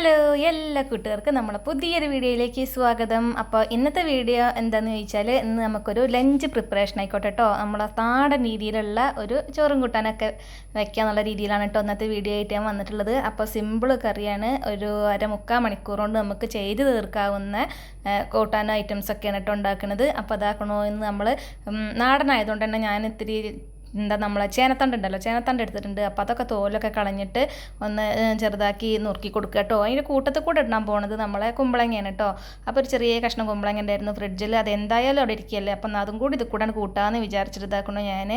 Hello എല്ലാ കൂട്ടുകാർക്കും നമ്മളെ പുതിയൊരു വീഡിയോയിലേക്ക് സ്വാഗതം. അപ്പോൾ ഇന്നത്തെ വീഡിയോ എന്താണെന്ന് ചോദിച്ചാൽ ഇന്ന് നമുക്കൊരു ലഞ്ച് പ്രിപ്പറേഷൻ ആയിക്കോട്ടെ കേട്ടോ. നമ്മളെ നാടൻ രീതിയിലുള്ള ഒരു ചോറും കൂട്ടാനൊക്കെ വെക്കാന്നുള്ള രീതിയിലാണ് കേട്ടോ ഇന്നത്തെ വീഡിയോ ആയിട്ട് ഞാൻ വന്നിട്ടുള്ളത്. അപ്പോൾ സിമ്പിൾ കറിയാണ് ഒരു അര മുക്കാൽ മണിക്കൂർ കൊണ്ട് നമുക്ക് ചെയ്ത് തീർക്കാവുന്ന കൂട്ടാനോ കൂട്ടാൻ ഐറ്റംസ് ഒക്കെയാണ് കേട്ടോ ഉണ്ടാക്കുന്നത്. അപ്പോൾ അതാക്കണോ എന്ന് നമ്മൾ നാടനായതുകൊണ്ട് തന്നെ ഞാൻ ഇത്തിരി എന്താ നമ്മളെ ചേനത്തണ്ട് ഉണ്ടല്ലോ ചേനത്തണ്ട് എടുത്തിട്ടുണ്ട്. അപ്പോൾ അതൊക്കെ തോലൊക്കെ കളഞ്ഞിട്ട് ഒന്ന് ചെറുതാക്കി നുറുക്കി കൊടുക്കുക കേട്ടോ. അതിന്റെ കൂട്ടത്തിൽ കൂടെ ഇടാൻ പോണത് നമ്മളെ കുമ്പളങ്ങയാണ് കേട്ടോ. അപ്പോൾ ഒരു ചെറിയ കഷ്ണം കുമ്പളങ്ങ ഉണ്ടായിരുന്നു ഫ്രിഡ്ജിൽ അത് എന്തായാലും അവിടെ ഇരിക്കുകയല്ലേ. അപ്പം അതും കൂടി ഇത് കൂടെ കൂട്ടാമെന്ന് വിചാരിച്ചിട്ട് ഇതാക്കണോ ഞാൻ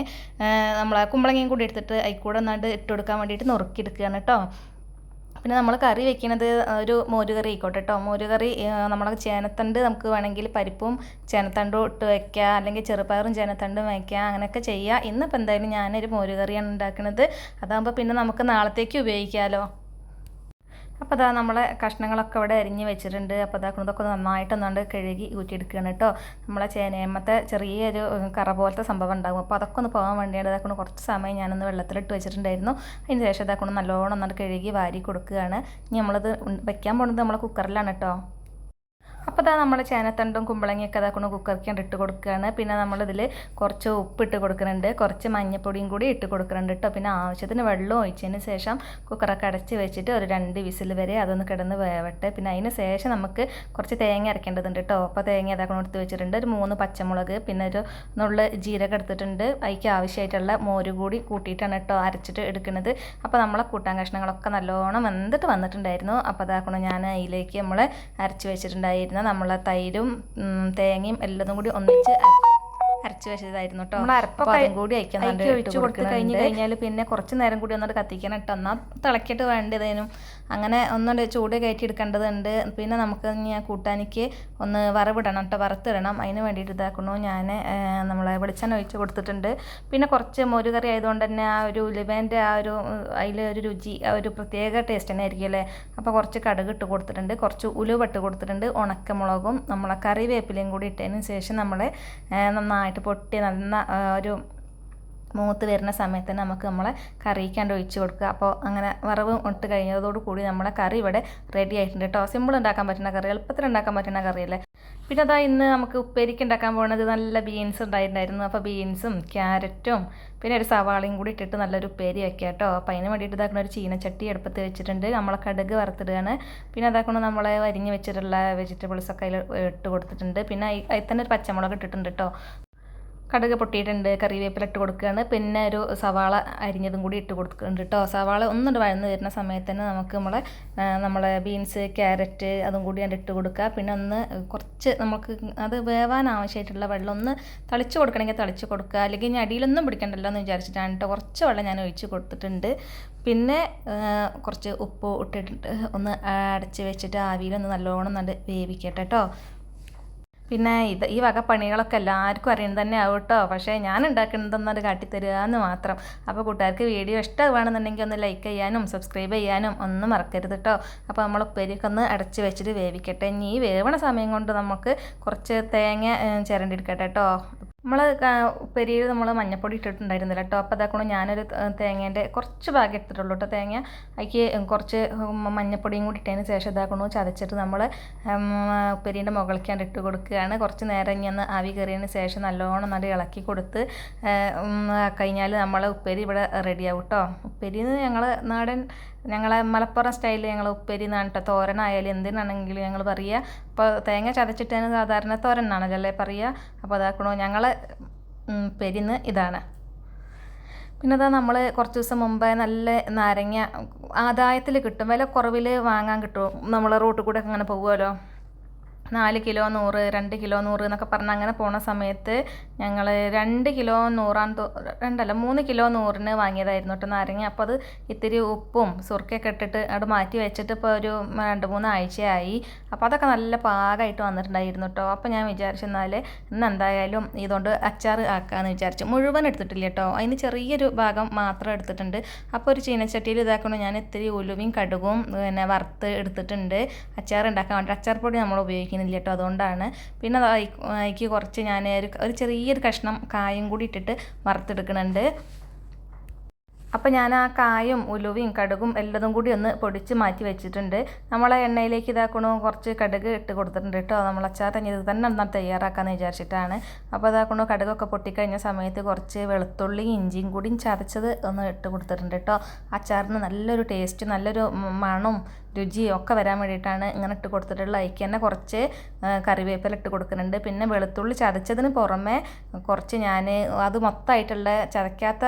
നമ്മളെ കുമ്പളങ്ങയും കൂടി എടുത്തിട്ട് അതിൽ കൂടെ ഒന്നാണ്ട് ഇട്ട് കൊടുക്കാൻ വേണ്ടിയിട്ട് നുറുക്കി എടുക്കുകയാണ് കേട്ടോ. പിന്നെ നമ്മൾ കറി വെക്കുന്നത് ഒരു മോരുകറി ആയിക്കോട്ടെ കേട്ടോ മോരുകറി നമ്മളെ ചേനത്തണ്ട് നമുക്ക് വേണമെങ്കിൽ പരിപ്പും ചേനത്തണ്ടും ഇട്ട് വയ്ക്കുക അല്ലെങ്കിൽ ചെറുപയറും ചേനത്തണ്ടും വയ്ക്കുക അങ്ങനെയൊക്കെ ചെയ്യുക ഇന്നിപ്പോൾ എന്തായാലും ഞാനൊരു മോരുകറിയാണ് ഉണ്ടാക്കുന്നത് അതാകുമ്പോൾ പിന്നെ നമുക്ക് നാളത്തേക്ക് ഉപയോഗിക്കാമല്ലോ അപ്പോൾ അതാ നമ്മളെ കഷ്ണങ്ങളൊക്കെ ഇവിടെ അരിഞ്ഞ് വെച്ചിട്ടുണ്ട്. അപ്പോൾ അതാ ഇതൊക്കെ നന്നായിട്ട് ഒന്നാണ്ട് കഴുകി ഊറ്റിയെടുക്കുകയാണ് കേട്ടോ. നമ്മളെ ചേനയമ്മത്തെ ചെറിയൊരു കറ പോലത്തെ സംഭവം ഉണ്ടാകും. അപ്പോൾ അതൊക്കെ ഒന്ന് പോകാൻ വേണ്ടിയാണ് ഇതാക്കൊണ്ട് കുറച്ച് സമയം ഞാനൊന്ന് വെള്ളത്തിലിട്ട് വെച്ചിട്ടുണ്ടായിരുന്നു. അതിന് ശേഷം ഇതാക്കൊണ്ട് നല്ലോണം ഒന്നുകൊണ്ട് കഴുകി വാരി കൊടുക്കുകയാണ്. ഇനി നമ്മളത് വയ്ക്കാൻ പോകുന്നത് നമ്മളെ കുക്കറിലാണ് കേട്ടോ. അപ്പോൾ അതാ നമ്മൾ ചേനത്തണ്ടും കുമ്പളങ്ങിയൊക്കെ അതാക്കണം കുക്കറിക്കാണ്ട് ഇട്ട് കൊടുക്കുകയാണ് പിന്നെ നമ്മളിതിൽ കുറച്ച് ഉപ്പ് ഇട്ട് കൊടുക്കുന്നുണ്ട് കുറച്ച് മഞ്ഞപ്പൊടിയും കൂടി ഇട്ട് കൊടുക്കുന്നുണ്ട് കേട്ടോ പിന്നെ ആവശ്യത്തിന് വെള്ളം ഒഴിച്ചതിന് ശേഷം കുക്കറൊക്കെ അടച്ച് വെച്ചിട്ട് ഒരു രണ്ട് വിസിൽ വരെ അതൊന്ന് കിടന്ന് വേവട്ടെ. പിന്നെ അതിന് ശേഷം നമുക്ക് കുറച്ച് തേങ്ങ അരക്കേണ്ടതുണ്ട് കേട്ടോ അപ്പോൾ തേങ്ങ അതാക്കണം എടുത്ത് വെച്ചിട്ടുണ്ട്. ഒരു മൂന്ന് പച്ചമുളക് പിന്നെ ഒരു നുള്ള ജീരകം എടുത്തിട്ടുണ്ട്. അതിക്ക് ആവശ്യമായിട്ടുള്ള മോര് കൂടി കൂട്ടിയിട്ടാണ് കേട്ടോ അരച്ചിട്ട് എടുക്കുന്നത് അപ്പോൾ നമ്മളെ കൂട്ടാൻ കഷ്ണങ്ങളൊക്കെ നല്ലോണം വെന്തിട്ട് വന്നിട്ടുണ്ടായിരുന്നു. അപ്പോൾ അതാക്കണം ഞാൻ അതിലേക്ക് നമ്മൾ അരച്ച് വെച്ചിട്ടുണ്ടായിരുന്ന. നമ്മളെ തൈരും തേങ്ങയും എല്ലതും കൂടി ഒന്നിച്ച് അരച്ച് വെച്ചതായിരുന്നു കേട്ടോ അപ്പോൾ അതും കൂടി അയക്കുന്നുണ്ട്. ഒഴിച്ചു കൊടുത്ത് കഴിഞ്ഞ് കഴിഞ്ഞാൽ പിന്നെ കുറച്ച് നേരം കൂടി ഒന്നുകൂടെ കത്തിക്കണം കേട്ടോ എന്നാൽ തിളക്കിയിട്ട് വേണ്ടതേനും അങ്ങനെ ഒന്നുകൂടെ ചൂട് കയറ്റി എടുക്കേണ്ടതുണ്ട്. പിന്നെ നമുക്ക് ഞാൻ കൂട്ടാനിക്ക് ഒന്ന് വറവിടണം കേട്ടോ വറുത്തിടണം. അതിന് വേണ്ടിയിട്ട് ഇതാക്കണു ഞാൻ നമ്മളെ വെളിച്ചെണ്ണ ഒഴിച്ച് കൊടുത്തിട്ടുണ്ട്. പിന്നെ കുറച്ച് മോരുകറി ആയതുകൊണ്ട് തന്നെ ആ ഒരു ഉലുവേന്റെ ആ ഒരു അതിൽ ഒരു രുചി ആ ഒരു പ്രത്യേക ടേസ്റ്റ് തന്നെ ആയിരിക്കും അല്ലേ? അപ്പോൾ കുറച്ച് കടുക് ഇട്ട് കൊടുത്തിട്ടുണ്ട്. കുറച്ച് ഉലുവട്ട് കൊടുത്തിട്ടുണ്ട്. ഉണക്കമുളകും നമ്മളെ കറിവേപ്പിലയും കൂടി ഇട്ടതിന് ശേഷം നമ്മൾ നന്നായിട്ട് പൊട്ടി നന്ന ഒരു മൂത്ത് വരുന്ന സമയത്ത് തന്നെ നമുക്ക് നമ്മളെ കറിക്കാണ്ട് ഒഴിച്ച് കൊടുക്കുക. അപ്പോൾ അങ്ങനെ വറവ് ഇട്ട് കഴിഞ്ഞതോട് കൂടി നമ്മളെ കറി ഇവിടെ റെഡി ആയിട്ടുണ്ട് കേട്ടോ. സിമ്പിൾ ഉണ്ടാക്കാൻ പറ്റുന്ന കറി എളുപ്പത്തിൽ ഉണ്ടാക്കാൻ പറ്റുന്ന കറിയല്ലേ. പിന്നെ അതാ ഇന്ന് നമുക്ക് ഉപ്പേരിക്ക് ഉണ്ടാക്കാൻ പോകുന്നത് നല്ല ബീൻസ് ഉണ്ടായിട്ടുണ്ടായിരുന്നു. അപ്പോൾ ബീൻസും ക്യാരറ്റും പിന്നെ ഒരു സവാളയും കൂടി ഇട്ടിട്ട് നല്ലൊരു ഉപ്പേരി വെക്കുക കേട്ടോ. അപ്പോൾ അതിന് വേണ്ടിയിട്ട് ഇതാക്കുന്ന ഒരു ചീനച്ചട്ടി എടുപ്പത്ത് വെച്ചിട്ടുണ്ട്. നമ്മളെ കടുക് വറുത്തിടുകയാണ്. പിന്നെ അതാക്കണ നമ്മളെ അരിഞ്ഞ് വെച്ചിട്ടുള്ള വെജിറ്റബിൾസ് ഒക്കെ അതിൽ ഇട്ട് കൊടുത്തിട്ടുണ്ട്. പിന്നെ അതിൽ തന്നെ ഒരു പച്ചമുളക് ഇട്ടിട്ടുണ്ട് കേട്ടോ. കടുക് പൊട്ടിയിട്ടുണ്ട് കറിവേപ്പില ഇട്ട് കൊടുക്കുകയാണ്. പിന്നെ ഒരു സവാള അരിഞ്ഞതും കൂടി ഇട്ട് കൊടുക്കുന്നുണ്ട് കേട്ടോ സവാള ഒന്നിട്ട് വഴന്ന് വരുന്ന സമയത്ത് തന്നെ നമുക്ക് നമ്മളെ നമ്മളെ ബീൻസ് ക്യാരറ്റ് അതും കൂടി അതിന്റെ ഇട്ട് കൊടുക്കുക. പിന്നെ ഒന്ന് കുറച്ച് നമുക്ക് അത് വേവാൻ ആവശ്യമായിട്ടുള്ള വെള്ളം ഒന്ന് തളിച്ച് കൊടുക്കണമെങ്കിൽ തളിച്ച് കൊടുക്കുക. അല്ലെങ്കിൽ ഇനി അടിയിലൊന്നും പിടിക്കണ്ടല്ലോ എന്ന് വിചാരിച്ചിട്ടാണ് കേട്ടോ കുറച്ച് വെള്ളം ഞാൻ ഒഴിച്ച് കൊടുത്തിട്ടുണ്ട്. പിന്നെ കുറച്ച് ഉപ്പ് ഇട്ടിട്ട് ഒന്ന് അടച്ച് വെച്ചിട്ട് ആവിയിലൊന്ന് നല്ലോണം നല്ല വേവിക്കട്ടെ കേട്ടോ പിന്നെ ഇത് ഈ വക പണികളൊക്കെ എല്ലാവർക്കും അറിയുന്നത് തന്നെ ആവും കേട്ടോ. പക്ഷേ ഞാൻ ഉണ്ടാക്കുന്നതെന്നത് കാട്ടിത്തരിക എന്ന് മാത്രം. അപ്പോൾ കൂട്ടുകാർക്ക് വീഡിയോ ഇഷ്ടമാണെന്നുണ്ടെങ്കിൽ ഒന്ന് ലൈക്ക് ചെയ്യാനും സബ്സ്ക്രൈബ് ചെയ്യാനും ഒന്നും മറക്കരുത് കേട്ടോ. അപ്പോൾ നമ്മൾ ഉപ്പേരിയൊക്കെ ഒന്ന് അടച്ച് വെച്ചിട്ട് വേവിക്കട്ടെ. ഇനി ഈ വേവണ സമയം കൊണ്ട് നമുക്ക് കുറച്ച് തേങ്ങ ഏഹ്, ചിരണ്ടിയെടുക്കട്ടെ കേട്ടോ. നമ്മൾ പെരിയ നമ്മൾ മഞ്ഞപ്പൊടി ഇട്ടിട്ടുണ്ടായിരുന്നില്ല. കേട്ടോ അപ്പോൾ അതാക്കണം ഞാനൊരു തേങ്ങേന്റെ കുറച്ച് ഭാഗം എടുത്തിട്ടുള്ളൂ കേട്ടോ തേങ്ങ അതിക്ക് കുറച്ച് മഞ്ഞപ്പൊടിയും കൂടി ഇട്ടതിന് ശേഷം ഇതാക്കണു ചതച്ചിട്ട് നമ്മൾ ഉപ്പേരീന്റെ മുകളിലേക്കാണ്ട് ഇട്ട് കൊടുക്കുകയാണ്. കുറച്ച് നേരം ഒന്ന് ആവി കയറിയതിന് ശേഷം നല്ലോണം നല്ല ഇളക്കി കൊടുത്ത് കഴിഞ്ഞാൽ നമ്മൾ ഉപ്പേരി ഇവിടെ റെഡിയാവും കേട്ടോ ഉപ്പേരി ഞങ്ങൾ നാടൻ ഞങ്ങളെ മലപ്പുറം സ്റ്റൈലിൽ ഞങ്ങൾ ഉപ്പേരി എന്നാണ് തോരനായാലും എന്തിനാണെങ്കിലും ഞങ്ങൾ പറയുക ഇപ്പോൾ തേങ്ങ ചതച്ചിട്ടതിന് സാധാരണ തോരൻ അല്ലേ പറയുക അപ്പോൾ അതാക്കണോ ഞങ്ങൾ പെരിന്ന് ഇതാണ്. പിന്നെ അതാ നമ്മൾ കുറച്ച് ദിവസം മുമ്പേ നല്ല നാരങ്ങ ആദായത്തിൽ കിട്ടും. വില കുറവിൽ വാങ്ങാൻ കിട്ടും. നമ്മൾ റോട്ടിൽ കൂടെ അങ്ങനെ പോകുമല്ലോ നാല് കിലോ നൂറ് രണ്ട് കിലോ നൂറ് എന്നൊക്കെ പറഞ്ഞ് അങ്ങനെ പോണ സമയത്ത് ഞങ്ങൾ രണ്ട് കിലോ നൂറാണ് തോ രണ്ടല്ല മൂന്ന് കിലോ നൂറിന് വാങ്ങിയതായിരുന്നു കേട്ടോ നാരങ്ങ. അപ്പോൾ അത് ഇത്തിരി ഉപ്പും സുർക്കയൊക്കെ ഇട്ടിട്ട് അവിടെ മാറ്റി വെച്ചിട്ട് ഇപ്പോൾ ഒരു രണ്ട് മൂന്ന് ആഴ്ചയായി. അപ്പോൾ അതൊക്കെ നല്ല പാകമായിട്ട് വന്നിട്ടുണ്ടായിരുന്നു കേട്ടോ. അപ്പോൾ ഞാൻ വിചാരിച്ചു എന്നാൽ ഇന്ന് എന്തായാലും ഇതുകൊണ്ട് അച്ചാർ ആക്കാമെന്ന് വിചാരിച്ചു. മുഴുവൻ എടുത്തിട്ടില്ല കേട്ടോ. അതിന് ചെറിയൊരു ഭാഗം മാത്രം എടുത്തിട്ടുണ്ട്. അപ്പോൾ ഒരു ചീനച്ചട്ടിയിൽ ഇതാക്കണം ഞാൻ ഇത്തിരി ഉലുവയും കടുകും പിന്നെ വറുത്ത് എടുത്തിട്ടുണ്ട്. അച്ചാർ ഉണ്ടാക്കാൻ വേണ്ടി അച്ചാർ പൊടി നമ്മൾ ഉപയോഗിക്കുന്നില്ല കേട്ടോ അതുകൊണ്ടാണ്. പിന്നെ അതിക്ക് കുറച്ച് ഞാൻ ഒരു ഒരു ചെറിയൊരു കഷ്ണം കായും കൂടി ഇട്ടിട്ട് വറുത്തെടുക്കുന്നുണ്ട്. അപ്പോൾ ഞാൻ ആ കായും ഉലുവയും കടുകും എല്ലതും കൂടി ഒന്ന് പൊടിച്ച് മാറ്റി വെച്ചിട്ടുണ്ട്. നമ്മളെ എണ്ണയിലേക്ക് ഇതാക്കണു കുറച്ച് കടുക് ഇട്ട് കൊടുത്തിട്ടുണ്ട് കേട്ടോ. നമ്മൾ അച്ചാർ ഇത് തന്നെ എന്നാൽ തയ്യാറാക്കാമെന്ന് വിചാരിച്ചിട്ടാണ്. അപ്പോൾ ഇതാക്കണു കടുകൊക്കെ പൊട്ടിക്കഴിഞ്ഞ സമയത്ത് കുറച്ച് വെളുത്തുള്ളി ഇഞ്ചിയും കൂടിയും ചതച്ചത് ഒന്ന് ഇട്ട് കൊടുത്തിട്ടുണ്ട് കേട്ടോ. അച്ചാറിന് നല്ലൊരു ടേസ്റ്റ് നല്ലൊരു മണവും രുചിയും ഒക്കെ വരാൻ വേണ്ടിയിട്ടാണ് ഇങ്ങനെ ഇട്ട് കൊടുത്തിട്ടുള്ളത്. അതിക്ക് തന്നെ കുറച്ച് കറിവേപ്പില ഇട്ട് കൊടുക്കുന്നുണ്ട്. പിന്നെ വെളുത്തുള്ളി ചതച്ചതിന് പുറമെ കുറച്ച് ഞാൻ അത് മൊത്തമായിട്ടുള്ള ചതയ്ക്കാത്ത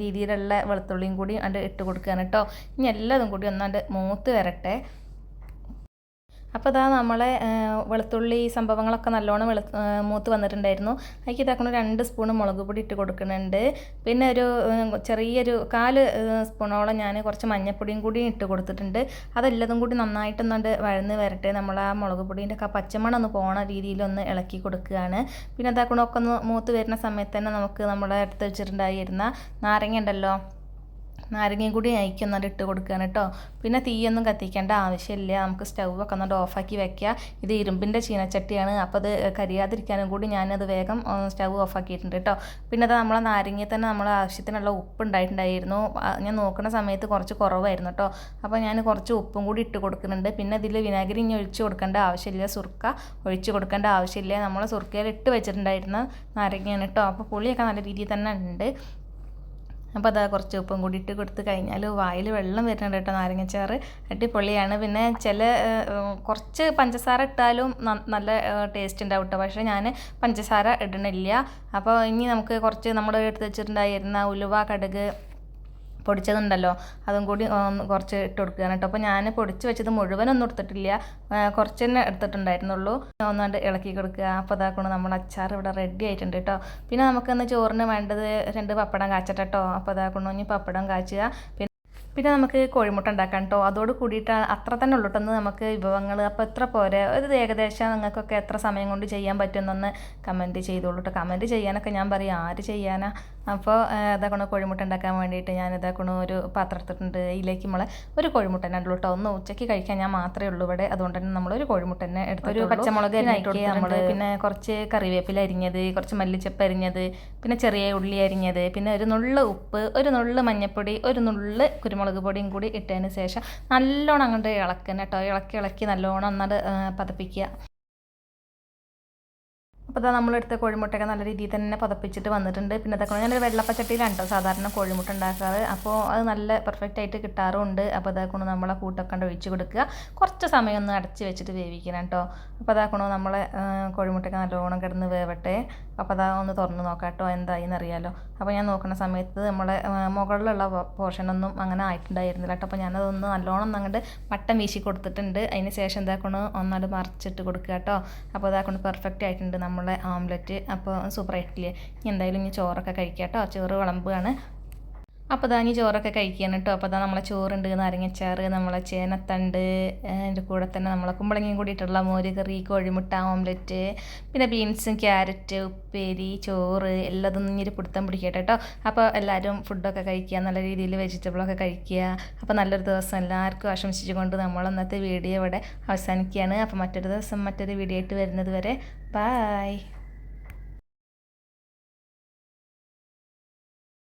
രീതിയിലുള്ള വെളുത്തുള്ളിയും കൂടി അത് ഇട്ട് കൊടുക്കുകയാണ് കേട്ടോ. ഇനി എല്ലാതും കൂടി ഒന്നാണ്ട് മൂത്ത് വരട്ടെ. അപ്പോൾ ഇതാ നമ്മളെ വെളുത്തുള്ളി സംഭവങ്ങളൊക്കെ നല്ലോണം വെളു മൂത്ത് വന്നിട്ടുണ്ടായിരുന്നു. അതിലേക്ക് ഇതാക്കണ രണ്ട് സ്പൂൺ മുളക് പൊടി ഇട്ട് കൊടുക്കുന്നുണ്ട്. പിന്നെ ഒരു ചെറിയൊരു കാൽ സ്പൂണോളം ഞാൻ കുറച്ച് മഞ്ഞപ്പൊടിയും കൂടി ഇട്ട് കൊടുത്തിട്ടുണ്ട്. അതെല്ലതും കൂടി നന്നായിട്ടൊന്നുകൊണ്ട് വഴന്ന് വരട്ടെ. നമ്മൾ ആ മുളക് പൊടീന്റെ ഒക്കെ പച്ചമണം ഒന്ന് പോണ രീതിയിലൊന്ന് ഇളക്കി കൊടുക്കുകയാണ്. പിന്നെ ഇതാക്കണമൊക്കെ ഒന്ന് മൂത്ത് വരുന്ന സമയത്ത് തന്നെ നമുക്ക് നമ്മുടെ അടുത്ത് വെച്ചിട്ടുണ്ടായിരുന്ന നാരങ്ങ ഉണ്ടല്ലോ നാരങ്ങയും കൂടി അയക്കുന്നത് ഇട്ട് കൊടുക്കുകയാണ് കേട്ടോ പിന്നെ തീയൊന്നും കത്തിക്കേണ്ട ആവശ്യമില്ല. നമുക്ക് സ്റ്റൗവൊക്കെ ഒന്നുകൊണ്ട് ഓഫാക്കി വെക്കുക ഇത് ഇരുമ്പിന്റെ ചീനച്ചട്ടിയാണ്. അപ്പോൾ അത് കരിയാതിരിക്കാനും കൂടി ഞാനത് വേഗം സ്റ്റൗ ഓഫാക്കിയിട്ടുണ്ട് കേട്ടോ പിന്നെ അത് നമ്മളെ നാരങ്ങയിൽ തന്നെ നമ്മളെ ആവശ്യത്തിനുള്ള ഉപ്പ് ഉണ്ടായിട്ടുണ്ടായിരുന്നു. ഞാൻ നോക്കുന്ന സമയത്ത് കുറച്ച് കുറവായിരുന്നു കേട്ടോ അപ്പോൾ ഞാൻ കുറച്ച് ഉപ്പും കൂടി ഇട്ട് കൊടുക്കുന്നുണ്ട്. പിന്നെ ഇതിൽ വിനാഗിരി ഇനി ഒഴിച്ച് കൊടുക്കേണ്ട ആവശ്യമില്ല. സുർക്ക ഒഴിച്ച് കൊടുക്കേണ്ട ആവശ്യമില്ല. നമ്മൾ സുർക്കയിൽ ഇട്ട് വെച്ചിട്ടുണ്ടായിരുന്ന നാരങ്ങയാണ് കേട്ടോ അപ്പോൾ പുളിയൊക്കെ നല്ല രീതിയിൽ തന്നെ ഉണ്ട്. അപ്പോൾ അതാ കുറച്ച് ഉപ്പും കൂടി ഇട്ട് കൊടുത്ത് കഴിഞ്ഞാൽ വായിൽ വെള്ളം വരുന്നുണ്ട് കേട്ടോ നാരങ്ങച്ചാറ്. അടിപൊളിയാണ്. പിന്നെ ചില കുറച്ച് പഞ്ചസാര ഇട്ടാലും നല്ല ടേസ്റ്റ് ഉണ്ടാവും കേട്ടോ. പക്ഷേ ഞാൻ പഞ്ചസാര ഇടണില്ല. അപ്പോൾ ഇനി നമുക്ക് കുറച്ച് നമ്മുടെ എടുത്ത് വെച്ചിട്ടുണ്ടായിരുന്ന ഉലുവ കടുക് പൊടിച്ചതുണ്ടല്ലോ അതും കൂടി കുറച്ച് ഇട്ട് കൊടുക്കുകയാണ് കേട്ടോ. അപ്പോൾ ഞാൻ പൊടിച്ച് വെച്ചത് മുഴുവനൊന്നും എടുത്തിട്ടില്ല. കുറച്ച് തന്നെ എടുത്തിട്ടുണ്ടായിരുന്നുള്ളൂ. ഒന്നാണ്ട് ഇളക്കി കൊടുക്കുക. അപ്പോൾ അതാക്കണം നമ്മൾ അച്ചാർ ഇവിടെ റെഡി ആയിട്ടുണ്ട് കേട്ടോ. പിന്നെ നമുക്കിന്ന് ചോറിന് വേണ്ടത് രണ്ട് പപ്പടം കാച്ചട്ടോ അപ്പോൾ അതാക്കണം ഇനി പപ്പടം കാച്ചുക. പിന്നെ പിന്നെ നമുക്ക് കോഴിമുട്ട ഉണ്ടാക്കാം കേട്ടോ അതോട് കൂടിയിട്ട് അത്ര തന്നെ ഉള്ളൂ കേട്ടോ നമുക്ക് വിഭവങ്ങൾ അപ്പോൾ എത്ര പോരെ. ഇത് ഏകദേശം നിങ്ങൾക്കൊക്കെ എത്ര സമയം കൊണ്ട് ചെയ്യാൻ പറ്റുമെന്നൊന്ന് കമന്റ് ചെയ്തോളൂ കേട്ടോ കമന്റ് ചെയ്യാനൊക്കെ ഞാൻ പറയും. ആര് ചെയ്യാനാ? അപ്പോൾ ഇതാക്കണ കോഴിമുട്ട ഉണ്ടാക്കാൻ വേണ്ടിയിട്ട് ഞാൻ ഇതാക്കണ ഒരു പാത്രം എടുത്തിട്ടുണ്ട്. ഇതിലേക്ക് നമ്മളെ ഒരു കോഴിമുട്ട തന്നെ ഉള്ളൂ കേട്ടോ ഒന്ന് ഉച്ചയ്ക്ക് കഴിക്കാൻ ഞാൻ മാത്രമേ ഉള്ളൂ ഇവിടെ. അതുകൊണ്ട് തന്നെ നമ്മളൊരു ഒരു കോഴിമുട്ട തന്നെ എടുത്തു ഒരു പച്ചമുളക് അരിഞ്ഞിട്ട് നമ്മൾ പിന്നെ കുറച്ച് കറിവേപ്പില അരിഞ്ഞത് കുറച്ച് മല്ലിച്ചപ്പ് അരിഞ്ഞത് പിന്നെ ചെറിയ ഉള്ളി അരിഞ്ഞത് പിന്നെ ഒരു നുള്ള് ഉപ്പ് ഒരു നുള്ള് മഞ്ഞൾപ്പൊടി ഒരു നുള്ള് കുരുമുളക് പൊടിയും കൂടി ഇട്ടതിന് ശേഷം നല്ലോണം അങ്ങോട്ട് ഇളക്കണം കേട്ടോ. ഇളക്കി ഇളക്കി നല്ലോണം ഒന്നത് പതപ്പിക്കുക. അപ്പോൾ ഇതാ നമ്മളെടുത്ത കോഴിമുട്ടയൊക്കെ നല്ല രീതിയിൽ തന്നെ പതപ്പിച്ചിട്ട് വന്നിട്ടുണ്ട്. പിന്നെ അതൊക്കെ ഞാനൊരു വെള്ളപ്പച്ചട്ടിയിലാണ് കേട്ടോ സാധാരണ കോഴിമുട്ട ഉണ്ടാക്കാറ് അപ്പോൾ അത് നല്ല പെർഫെക്റ്റ് ആയിട്ട് കിട്ടാറുമുണ്ട് അപ്പോൾ അതാക്കണോ നമ്മളെ കൂട്ടൊക്കെ ഒഴിച്ച് കൊടുക്കുക. കുറച്ച് സമയം ഒന്ന് അടച്ച് വെച്ചിട്ട് വേവിക്കണം കേട്ടോ. അപ്പോൾ അതാക്കണോ നമ്മളെ കോഴിമുട്ടയൊക്കെ നല്ലോണം കിടന്ന് വേവട്ടെ. അപ്പോൾ അതാ ഒന്ന് തുറന്ന് നോക്കാം കേട്ടോ എന്തായിന്ന് അറിയാലോ അപ്പോൾ ഞാൻ നോക്കുന്ന സമയത്ത് നമ്മളെ മുകളിലുള്ള പോർഷനൊന്നും അങ്ങനെ ആയിട്ടുണ്ടായിരുന്നില്ല കേട്ടോ. അപ്പോൾ ഞാനതൊന്ന് നല്ലോണം അങ്ങോട്ട് മട്ടൻ വീശി കൊടുത്തിട്ടുണ്ട്. അതിന് ശേഷം എന്താക്കണോ ഒന്നാട് മറിച്ചിട്ട് കൊടുക്കുക കേട്ടോ. അപ്പോൾ അതാക്കൊണ്ട് പെർഫെക്റ്റ് ആയിട്ടുണ്ട് നമ്മൾ നമ്മളെ ഓംലെറ്റ് അപ്പോൾ സൂപ്പറായിട്ടില്ലേ? എന്തായാലും ഇനി ചോറൊക്കെ കഴിക്കാം കേട്ടോ ചോറ് വിളമ്പുകയാണ്. അപ്പോൾ ഇതാ ഇനി ചോറൊക്കെ കഴിക്കുകയാണ് കേട്ടോ. അപ്പോൾ അതാ നമ്മളെ ചോറുണ്ട് നാരങ്ങച്ചാറ് നമ്മളെ ചേനത്തണ്ട് അതിന്റെ കൂടെ തന്നെ നമ്മളെ കുമ്പളങ്ങയും കൂടിയിട്ടുള്ള മോര് കറി കോഴിമുട്ട ഓംലെറ്റ് പിന്നെ ബീൻസും ക്യാരറ്റ് ഉപ്പേരി ചോറ് എല്ലാതും ഇനി പിടുത്തം പിടിക്കട്ടെ കേട്ടോ. അപ്പോൾ എല്ലാവരും ഫുഡൊക്കെ കഴിക്കുക നല്ല രീതിയിൽ വെജിറ്റബിളൊക്കെ കഴിക്കുക. അപ്പോൾ നല്ലൊരു ദിവസം എല്ലാവർക്കും ആശംസിച്ചുകൊണ്ട് നമ്മൾ ഇന്നത്തെ വീഡിയോ ഇവിടെ അവസാനിക്കുകയാണ്. അപ്പോൾ മറ്റൊരു ദിവസം മറ്റൊരു വീഡിയോ ആയിട്ട് വരുന്നത് വരെ ബായ്